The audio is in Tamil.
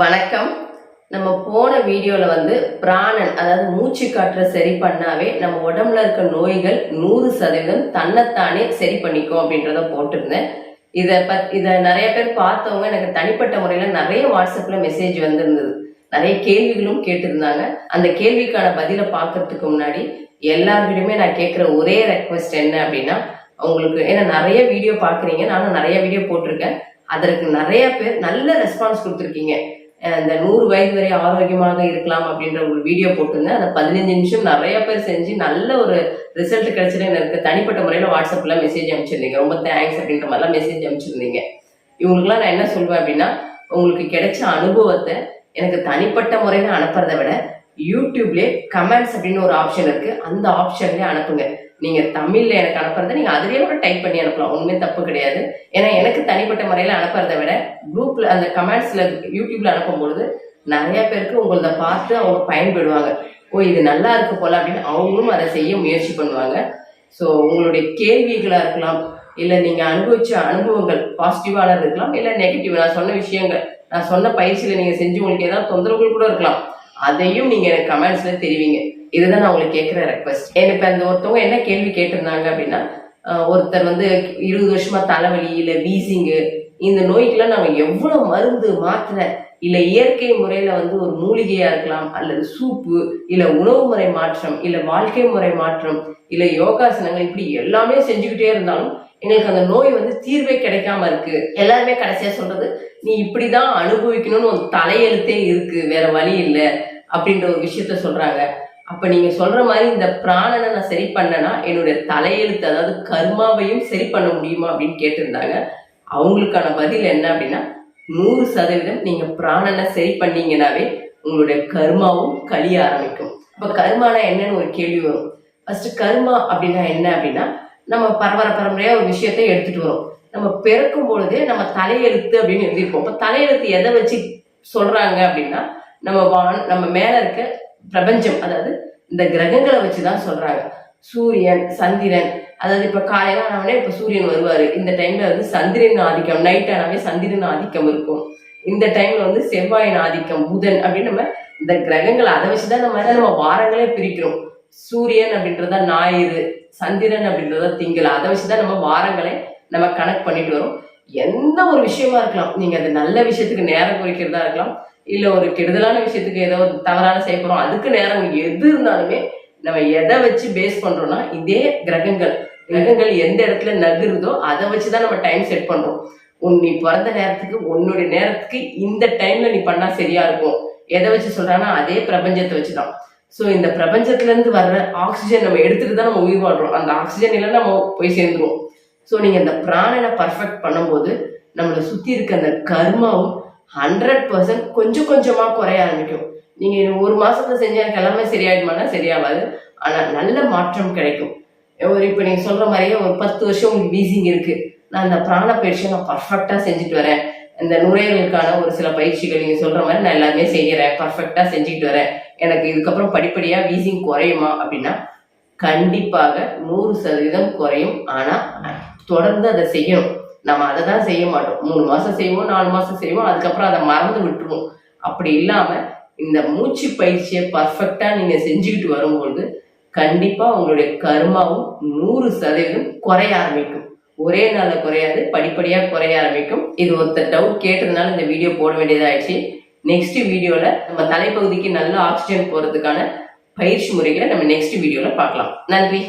வணக்கம். நம்ம போன வீடியோல வந்து பிராணன் அதாவது மூச்சு காற்றை சரி பண்ணாவே நம்ம உடம்புல இருக்க நோய்கள் நூறு சதவீதம் தன்னைத்தானே சரி பண்ணிக்கும் அப்படின்றத போட்டிருந்தேன். இதை பத் இதை நிறைய பேர் பார்த்தவங்க எனக்கு தனிப்பட்ட முறையில நிறைய வாட்ஸ்அப்ல மெசேஜ் வந்திருந்தது. நிறைய கேள்விகளும் கேட்டிருந்தாங்க. அந்த கேள்விக்கான பதிலை பார்க்கறதுக்கு முன்னாடி எல்லாருக்கிட்டையுமே நான் கேட்குற ஒரே ரெக்வஸ்ட் என்ன அப்படின்னா உங்களுக்கு ஏன்னா நிறைய வீடியோ பார்க்குறீங்க. நானும் நிறைய வீடியோ போட்டிருக்கேன். அதற்கு நிறைய பேர் நல்ல ரெஸ்பான்ஸ் கொடுத்துருக்கீங்க. இந்த நூறு வயது வரை ஆரோக்கியமாக இருக்கலாம் அப்படின்ற ஒரு வீடியோ போட்டிருந்தேன். அதை பதினஞ்சு நிமிஷம் நிறைய பேர் செஞ்சு நல்ல ஒரு ரிசல்ட் கிடைச்சது எனக்கு தனிப்பட்ட முறையில் வாட்ஸ்அப்பில் மெசேஜ் அனுப்பிச்சிருந்தீங்க. ரொம்ப தேங்க்ஸ் அப்படின்ற மாதிரிலாம் மெசேஜ் அனுப்பிச்சிருந்தீங்க. இவங்களுக்குலாம் நான் என்ன சொல்வேன் அப்படின்னா உங்களுக்கு கிடைச்ச அனுபவத்தை எனக்கு தனிப்பட்ட முறையில் அனுப்புறதை விட யூடியூப்லேயே கமெண்ட்ஸ் அப்படின்னு ஒரு ஆப்ஷன் இருக்குது அந்த ஆப்ஷன்லேயே அனுப்புங்க. நீங்க தமிழ்ல எனக்கு அனுப்புறத நீங்க அதிலேயே கூட டைப் பண்ணி அனுப்பலாம். ஒண்ணுமே தப்பு கிடையாது. ஏன்னா எனக்கு தனிப்பட்ட முறையில அனுப்புறதை விட குரூப்ல அந்த கமெண்ட்ஸ்ல யூடியூப்ல அனுப்பும் பொழுது நிறைய பேருக்கு உங்களத பார்த்து அவங்க பயன்படுவாங்க. ஓ இது நல்லா இருக்கு போல அப்படின்னு அவங்களும் அதை செய்ய முயற்சி பண்ணுவாங்க. ஸோ உங்களுடைய கேள்விகளா இருக்கலாம். இல்ல நீங்க அனுபவிச்ச அனுபவங்கள் பாசிட்டிவான இருக்கலாம். இல்ல நெகட்டிவ் நான் சொன்ன விஷயங்கள் நான் சொன்ன பயிற்சியில நீங்க செஞ்சு உங்களுக்கு ஏதாவது தொந்தரவுகள் கூட இருக்கலாம். அதையும் நீங்க எனக்கு கமெண்ட்ஸ்ல தெரிவிங்க. இதுதான் நான் உங்களுக்கு கேட்குற ரெக்வஸ்ட் எனக்கு அந்த ஒருத்தவங்க என்ன கேள்வி கேட்டிருந்தாங்க அப்படின்னா ஒருத்தர் வந்து இருபது வருஷமா தலைவலி இல்ல வீசிங்கு இந்த நோய்க்கெல்லாம் நாங்க எவ்வளவு மருந்து மாத்திரை இல்ல இயற்கை முறையில வந்து ஒரு மூலிகையா இருக்கலாம் அல்லது சூப்பு இல்ல உணவு முறை மாற்றம் இல்ல வாழ்க்கை முறை மாற்றம் இல்ல யோகாசனங்கள் இப்படி எல்லாமே செஞ்சுக்கிட்டே இருந்தாலும் எங்களுக்கு அந்த நோய் வந்து தீர்வே கிடைக்காம இருக்கு. எல்லாருமே கடைசியா சொல்றது நீ இப்படிதான் அனுபவிக்கணும்னு ஒரு தலையெழுத்தே இருக்கு வேற வழி இல்லை. அப்படின்ற ஒரு விஷயத்த சொல்றாங்க. அப்ப நீங்க சொல்ற மாதிரி இந்த பிராணனை நான் சரி பண்ணனா என்னுடைய தலையெழுத்து அதாவது கர்மாவையும் சரி பண்ண முடியுமா அப்படின்னு கேட்டிருந்தாங்க. அவங்களுக்கான பதில் என்ன அப்படின்னா நூறு சதவீதம் நீங்க பிராணனை சரி பண்ணீங்கன்னாவே உங்களுடைய கர்மாவும் கழிய ஆரம்பிக்கும். இப்ப கர்மானா என்னன்னு ஒரு கேள்வி வரும். ஃபர்ஸ்ட் கர்மா அப்படின்னா என்ன அப்படின்னா நம்ம பரம்பரை பரம்பரையா ஒரு விஷயத்தை எடுத்துட்டு வரோம். நம்ம பிறக்கும் பொழுதே நம்ம தலையெழுத்து அப்படின்னு எழுதியிருப்போம். இப்ப தலையெழுத்து எதை வச்சு சொல்றாங்க அப்படின்னா நம்ம வான் நம்ம மேல இருக்க பிரபஞ்சம் அதாவது இந்த கிரகங்களை வச்சுதான் சொல்றாங்க. சூரியன் சந்திரன் அதாவது இப்ப காலையில ஆனவனே இப்ப சூரியன் வருவாரு. இந்த டைம்ல வந்து சந்திரன் ஆதிக்கம் நைட் ஆனாவே சந்திரன் ஆதிக்கம் இருக்கும். இந்த டைம்ல வந்து செவ்வாயின் ஆதிக்கம் புதன் அப்படின்னு நம்ம இந்த கிரகங்களை அதை வச்சுதான் நம்ம நம்ம வாரங்களே பிரிக்கிறோம். சூரியன் அப்படின்றத ஞாயிறு சந்திரன் அப்படின்றத திங்கள் அதை வச்சுதான் நம்ம வாரங்களை நம்ம கணக்கு பண்ணிட்டு வரோம். எந்த ஒரு விஷயமா இருக்கலாம். நீங்க அது நல்ல விஷயத்துக்கு நேரம் குறிக்கிறதா இருக்கலாம். இல்லை ஒரு கெடுதலான விஷயத்துக்கு ஏதோ ஒரு தவறான செய்ய அதுக்கு நேரம் எது இருந்தாலுமே நம்ம எதை வச்சு பேஸ் பண்றோம்னா இதே கிரகங்கள். கிரகங்கள் எந்த இடத்துல நகருதோ அதை வச்சுதான் நம்ம டைம் செட் பண்றோம். உன் நீ பிறந்த நேரத்துக்கு உன்னுடைய நேரத்துக்கு இந்த டைம்ல நீ பண்ணா சரியா இருக்கும். எதை வச்சு சொல்றாங்கன்னா அதே பிரபஞ்சத்தை வச்சுதான். ஸோ இந்த பிரபஞ்சத்துல இருந்து வர்ற ஆக்சிஜன் நம்ம எடுத்துட்டு தான் நம்ம உயிர் வாழ்றோம். அந்த ஆக்சிஜன் இல்லைன்னா நம்ம போய் சேர்ந்துருவோம். ஸோ நீங்க இந்த பிராணனை பர்ஃபெக்ட் பண்ணும்போது நம்மளை சுத்தி இருக்க அந்த கர்மாவும் ஹண்ட்ரட் பர்சன்ட் கொஞ்சம் கொஞ்சமாக குறைய ஆரம்பிக்கும். நீங்கள் ஒரு மாதத்தில் செஞ்ச எனக்கு எல்லாமே சரியாயிடுமானா சரியாகாது ஆனால் நல்ல மாற்றம் கிடைக்கும். ஒரு இப்போ நீங்கள் சொல்கிற மாதிரியே ஒரு பத்து வருஷம் உங்களுக்கு வீசிங் இருக்குது நான் அந்த பிராண பயிற்சியை நான் பர்ஃபெக்டாக செஞ்சுட்டு வரேன். இந்த நுரையீரலுக்கான ஒரு சில பயிற்சிகள் நீங்கள் சொல்கிற மாதிரி நான் எல்லாமே செய்கிறேன் பர்ஃபெக்டாக செஞ்சுட்டு வரேன். எனக்கு இதுக்கப்புறம் படிப்படியாக வீசிங் குறையுமா அப்படின்னா கண்டிப்பாக நூறு சதவீதம் குறையும். ஆனால் தொடர்ந்து அதை செய்யணும். நம்ம அதை தான் செய்ய மாட்டோம். மூணு மாசம் செய்வோம் நாலு மாசம் செய்வோம் அதுக்கப்புறம் அதை மறந்து விட்டுருவோம். அப்படி இல்லாம இந்த மூச்சு பயிற்சியை பர்ஃபெக்டா நீங்க செஞ்சுக்கிட்டு வரும்பொழுது கண்டிப்பா உங்களுடைய கர்மாவும் நூறு சதவீதம் குறைய ஆரம்பிக்கும். ஒரே நாள்ல குறையாது படிப்படியா குறைய ஆரம்பிக்கும். இது ஒருத்தர் டவுட் கேட்டதுனால இந்த வீடியோ போட வேண்டியதாயிடுச்சு. நெக்ஸ்ட் வீடியோல நம்ம தலைப்பகுதிக்கு நல்ல ஆக்சிஜன் போறதுக்கான பயிற்சி முறைகளை நம்ம நெக்ஸ்ட் வீடியோல பார்க்கலாம். நன்றி.